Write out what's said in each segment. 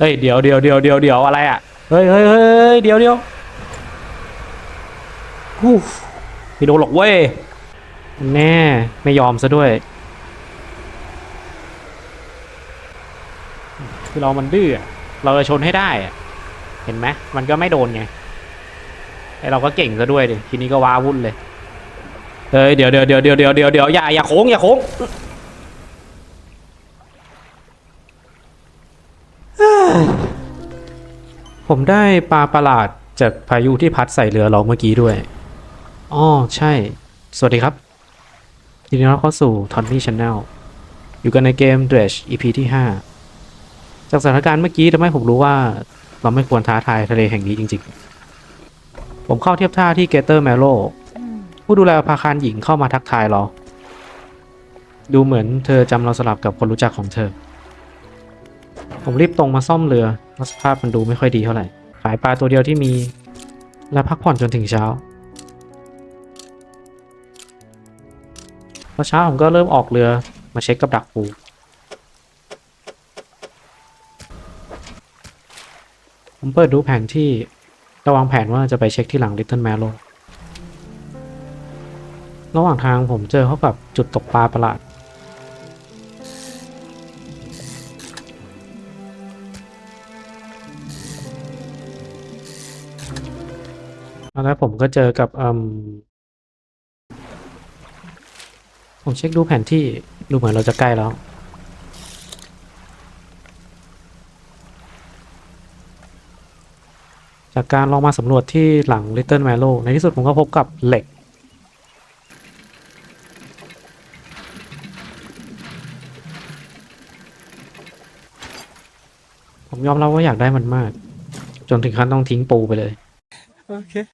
เฮ้ยเดี๋ยวเดี๋ยวเดี๋ยวเดี๋ยวเดี๋ยวอะไรอะเฮ้ยเฮ้ยเฮ้ยเดี๋ยวเดี๋ยวฮู้ไม่โดนหรอกเว้ยแน่ไม่ยอมซะด้วย คือเรามันดื้ออะเราจะชนให้ได้อะเห็นไหมมันก็ไม่โดนไงไอเราก็เก่งซะด้วยดิทีนี้ก็ว้าวุ่นเลยเฮ้ยเดี๋ยวเดี๋ยวเดี๋ยวเดี๋ยวเดี๋ยวเดี๋ยวเดี๋ยวอย่าอย่าโค้งอย่าโค้ง ผมได้ปลาประหลาดจากพายุที่พัดใส่เรือเราเมื่อกี้ด้วยอ๋อใช่ สวัสดีครับยินดีต้อนรับเข้าสู่ Tony Channel อยู่กันในเกม Dredge EP ที่ 5 จากสถานการณ์เมื่อกี้ทำให้ผมรู้ว่าเราไม่ควรท้าทายทะเลแห่งนี้จริงๆ ผมเข้าเทียบท่าที่เกเตอร์แมโลผู้ดูแลพาคารหญิงเข้ามาทักทายเรา ดูเหมือนเธอจำเราสลับกับคนรู้จักของเธอ ผมรีบตรงมาซ่อมเรือเพราะสภาพมันดูไม่ค่อยดีเท่าไหร่ขายปลาตัวเดียวที่มี และพักผ่อนจนถึงเช้าพอเช้าผมก็เริ่มออกเรือมาเช็คกับดักปูผมเปิดดูแผนที่ระวางแผนว่าจะไปเช็คที่หลัง Little m a l o w ระหว่างทางผมเจอเขากับจุดตกปลาประหลาด แล้วผมก็เจอกับอืมผมเช็คดูแผนที่ดูเหมือนเราจะใกล้แล้ว จากการลองมาสำรวจที่หลัง Little m a l o w ในที่สุดผมก็พบกับเหล็ก ผมยอมรับว่าอยากได้มันมาก จนถึงขั้นต้องทิ้งปูไปเลย Okay.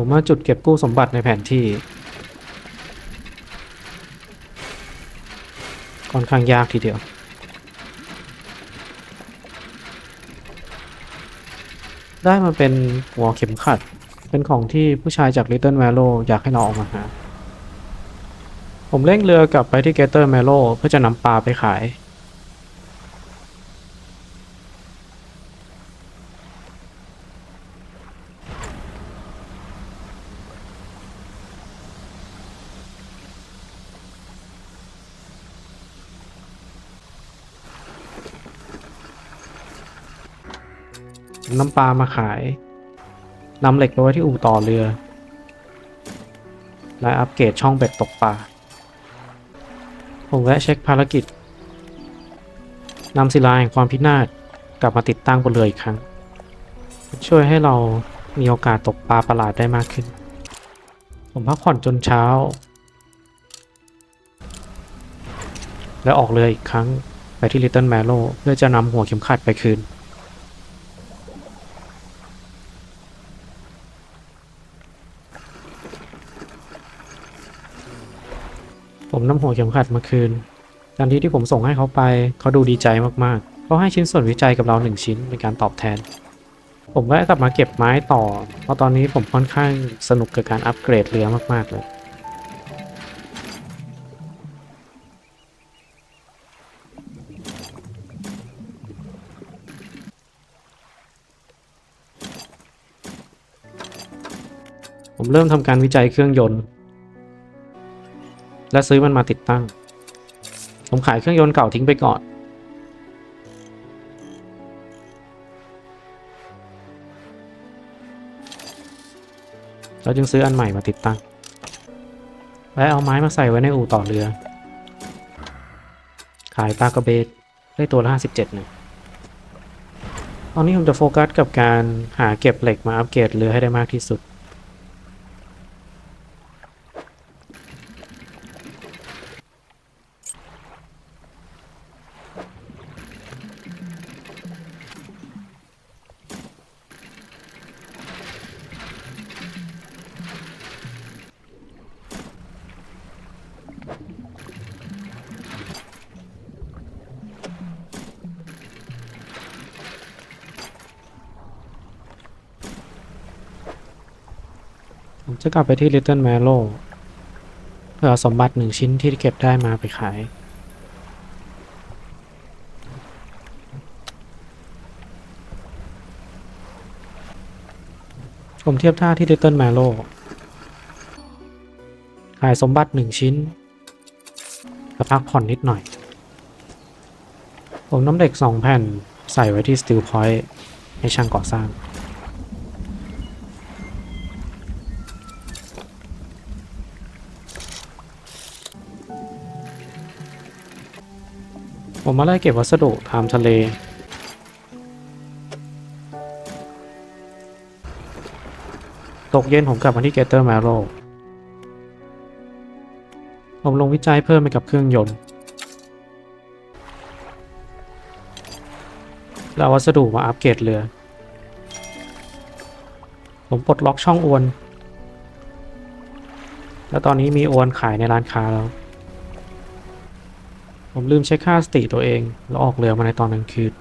ผมมาจุดเก็บกู้สมบัติในแผนที่ค่อนข้างยากทีเดียว ได้มาเป็นหัวเข็มขัด เป็นของที่ผู้ชายจาก Little m a l o อยากให้เราออกมาหา ผมเร่งเรือกลับไปที่ Gator m a l o w เพื่อจะนำปลาไปขาย นำปลามาขายนำเหล็กไปไว้ที่อู่ต่อเรือ และอัปเกรดช่องเบ็ดตกปลา ผมแวะเช็คภารกิจนำศิลาแห่งความพินาศกลับมาติดตั้งบนเรืออีกครั้ง ช่วยให้เรามีโอกาสตกปลาประหลาดได้มากขึ้น ผมพักผ่อนจนเช้า และออกเรืออีกครั้งไปที่ Little m a l o w เพื่อจะนำหัวเข็มขัดไปคืน ผมนำหัวเข็มขัดมาคืน ทันทีที่ผมส่งให้เขาไป เขาดูดีใจมากๆ เขาให้ชิ้นส่วนวิจัยกับเราหนึ่งชิ้นเป็นการตอบแทน ผมก็กลับมาเก็บไม้ต่อ เพราะตอนนี้ผมค่อนข้างสนุกกับการอัปเกรดเรือมากๆเลยผมเริ่มทำการวิจัยเครื่องยนต์ และซื้อมันมาติดตั้ง ผมขายเครื่องยนต์เก่าทิ้งไปก่อนแล้วจึงซื้ออันใหม่มาติดตั้ง และเอาไม้มาใส่ไว้ในอู่ต่อเรือ ขายปลากระเบนได้ตัวละ57หนึ่งตอนนี้ผมจะโฟกัสกับการหาเก็บเหล็กมาอัปเกรดเรือให้ได้มากที่สุด ผมจะกลับไปที่ Little Mallow เพื่อเอาสมบัติหนึ่งชิ้นที่เก็บได้มาไปขาย ผมเทียบท่าที่ Little Mallow ขายสมบัติหนึ่งชิ้นจะพักผ่อนนิดหน่อย ผมน้ำเด็กสองแผ่นใส่ไว้ที่ Steel Point ให้ช่างก่อสร้าง ผมมาไล่เก็บวัสดุตามทะเล ตกเย็นผมกลับมาที่เกเตอร์แมโรผมลงวิจัยเพิ่มไปกับเครื่องยนต์ แล้วเอาวัสดุมาอัปเกรดเรือ ผมปลดล็อกช่องอวน แล้วตอนนี้มีอวนขายในร้านค้าแล้ว ผมลืมเช็คค่าสติตัวเอง แล้วออกเรือมาในตอนกลางคืน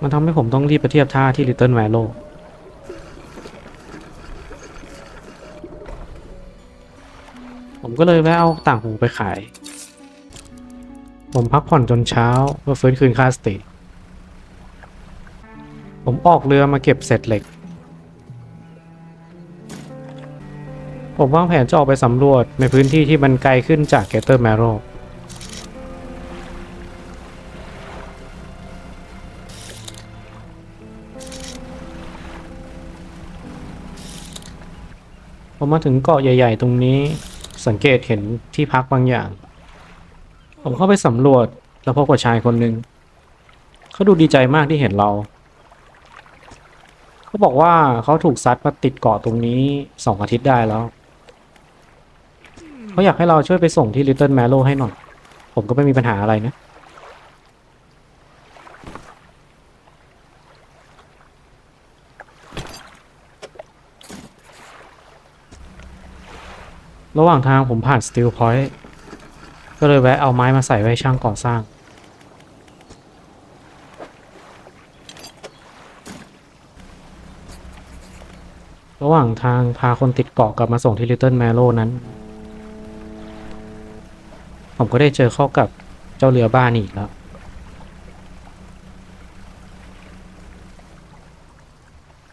มันทำให้ผมต้องรีบไปเทียบท่าที่ Little v a l o ผมก็เลยแวะเอาต่างหูไปขาย ผมพักผ่อนจนเช้าเพื่อฟื้นคืนค่าสติ ผมออกเรือมาเก็บเศษเหล็ก ผมวางแผนจะออกไปสำรวจในพื้นที่ที่มันไกลขึ้นจากเกเตอร์แมโรผมมาถึงเกาะใหญ่ ๆ ตรงนี้สังเกตเห็นที่พักบางอย่าง ผมเข้าไปสำรวจแล้วพบกับชายคนหนึ่งเขาดูดีใจมากที่เห็นเรา เขาบอกว่าเขาถูกซัดมาติดเกาะตรงนี้สองอาทิตย์ได้แล้ว เขาอยากให้เราช่วยไปส่งที่ Little m a l o ให้หน่อย ผมก็ไม่มีปัญหาอะไรนะ ระหว่างทางผมผ่าน Steel Point ก็เลยแวะเอาไม้มาใส่ไว้ช่างก่อสร้างระหว่างทางพาคนติดเกาะกลับมาส่งที่ Little m a l o นั้น ผมก็ได้เจอเข้ากับเจ้าเรือบ้านอีกแล้ว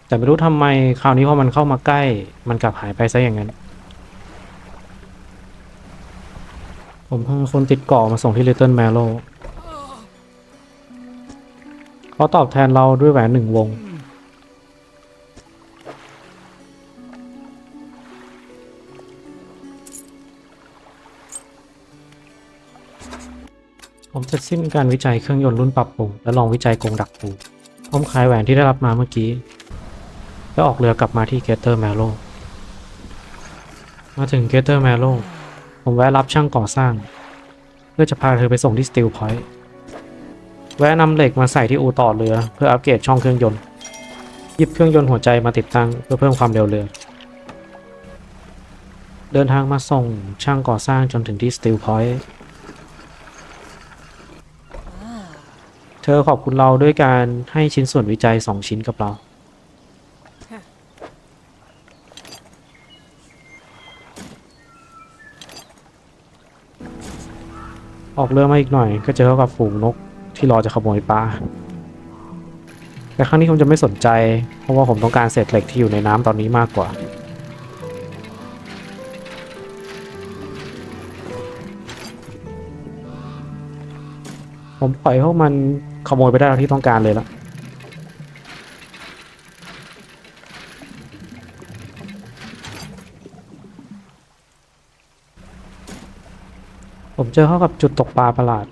แต่ไม่รู้ทำไมคราวนี้พอมันเข้ามาใกล้ มันกลับหายไปซะอย่างนั้น ผมเพาคนติดเกาะมาส่งที่ Little m a l o เขาตอบแทนเราด้วยแหวนหนึ่งวง ผมเสร็จสิ้นการวิจัยเครื่องยนต์รุ่นปรับปรุงและลองวิจัยกรงดักปูผมขายแหวนที่ได้รับมาเมื่อกี้ แล้วออกเรือกลับมาที่เกเตอร์แมโลมาถึงเกเตอร์แมโลผมแวะรับช่างก่อสร้าง เพื่อจะพาเธอไปส่งที่สตีลพอยต์แวะนำเหล็กมาใส่ที่อู่ต่อเรือ เพื่ออัปเกรดช่องเครื่องยนต์หยิบเครื่องยนต์หัวใจมาติดตั้งเพื่อเพิ่มความเร็วเรือ เดินทางมาส่งช่างก่อสร้างจนถึงที่สตีลพอยต์ เธอขอบคุณเราด้วยการให้ชิ้นส่วนวิจัย2ชิ้นกับเรา ออกเรือมาอีกหน่อย ก็เจอเข้ากับฝูงนกที่รอจะขโมยปลา แต่ครั้งนี้ผมจะไม่สนใจ เพราะว่าผมต้องการเศษเหล็กที่อยู่ในน้ำตอนนี้มากกว่าผมปล่อยให้พวกมัน ขโมยไปได้ที่ต้องการเลยละผมเจอเข้ากับจุดตกปลาประหลาด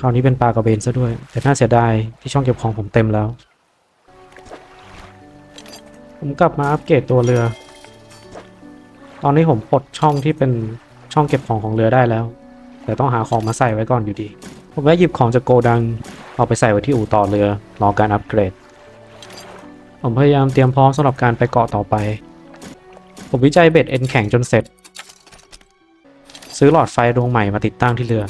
คราวนี้เป็นปลากระเบนซะด้วย แต่น่าเสียดายที่ช่องเก็บของผมเต็มแล้ว ผมกลับมาอัปเกรดตัวเรือ ตอนนี้ผมปลดช่องที่เป็นช่องเก็บของของเรือได้แล้ว แต่ต้องหาของมาใส่ไว้ก่อนอยู่ดี ผมแวะหยิบของจากโกดัง เอาไปใส่ไว้ที่อู่ต่อเรือ รอการอัปเกรด ผมพยายามเตรียมพร้อมสำหรับการไปเกาะต่อไป ผมวิจัยเบ็ดเอ็นแข็งจนเสร็จ ซื้อหลอดไฟดวงใหม่มาติดตั้งที่เรือ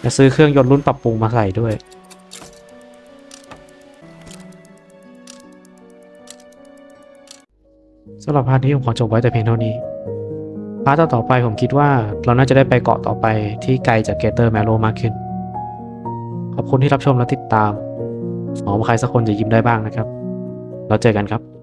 และซื้อเครื่องยนต์รุ่นปรับปรุงมาใส่ด้วยสำหรับพาร์ทนี้ผมขอจบไว้แต่เพียงเท่านี้ พาร์ทต่อๆไปผมคิดว่าเราน่าจะได้ไปเกาะต่อไปที่ไกลจากเกเตอร์แมโลมากขึ้น คุณที่รับชมและติดตามหวังว่าใครสักคนจะยิ้มได้บ้างนะครับ เราเจอกันครับ